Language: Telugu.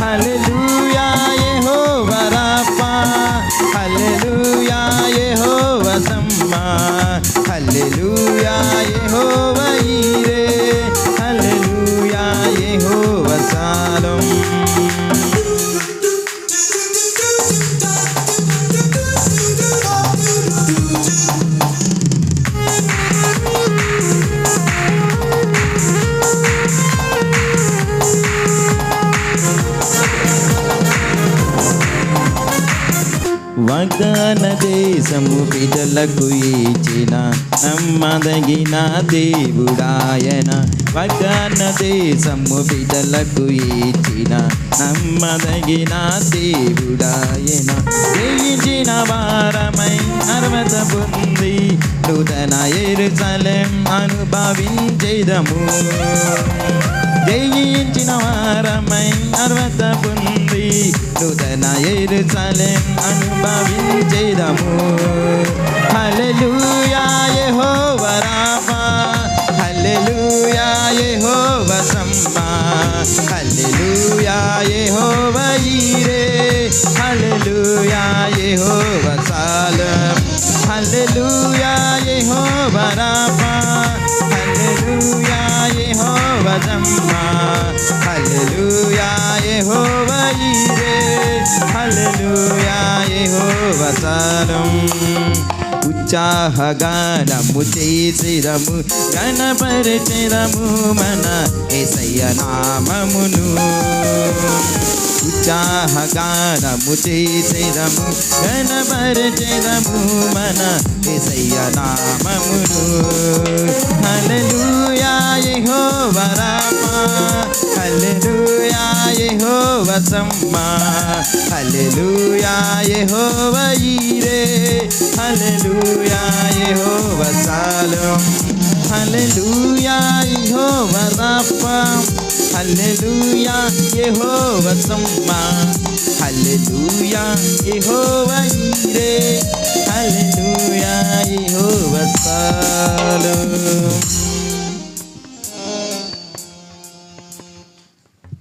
హల్లెలూయా యెహోవా రాఫా. హల్లెలూయా యెహోవా సమ్మా. హల్లెలూయా యెహోవా వాగ్దాన దేశము బిడ్డలకు ఇచ్చిన నమ్మదగిన దేవుడాయన. వాగ్దాన దేశము బిడ్డలకు ఇచ్చిన నమ్మదగిన దేవుడాయన. జయించిన వారమై అర్వత పొంది నూతన ఎరుసలం అనుభవించేదము. జయించిన వారమై అర్వత పొంది నూతన ఎరుసలెం అనుభవించేదము. హల్లెలూయా యెహోవా రాఫా హల్లెలూయా యెహోవా సమ్మా. హల్లెలూయా యెహోవా ఈరే. హల్లెలూయా యెహోవా సాలం. హల్లెలూయా యెహోవా రాఫా యెహోవా ఉత్సాహగానము చేసిరము గణపరిచిరము మన ఎసయ్య నామమును. ఉత్సాహగానము చేసిరము గణపరిచిరము మన ఎసయ్య నామమును. హల్లెలూయా యెహోవా రామా. హల్లెలూయా. యెహోవా సమ్మా హల్లెలూయా యెహోవా ఈరే. హల్లెలూయా యెహోవా సాలం. హల్లెలూయా యెహోవా రాఫా. హల్లెలూయా యెహోవా సమ్మా. హల్లెలూయా యెహోవా ఈరే. హల్లెలూయా యెహోవా సాలం.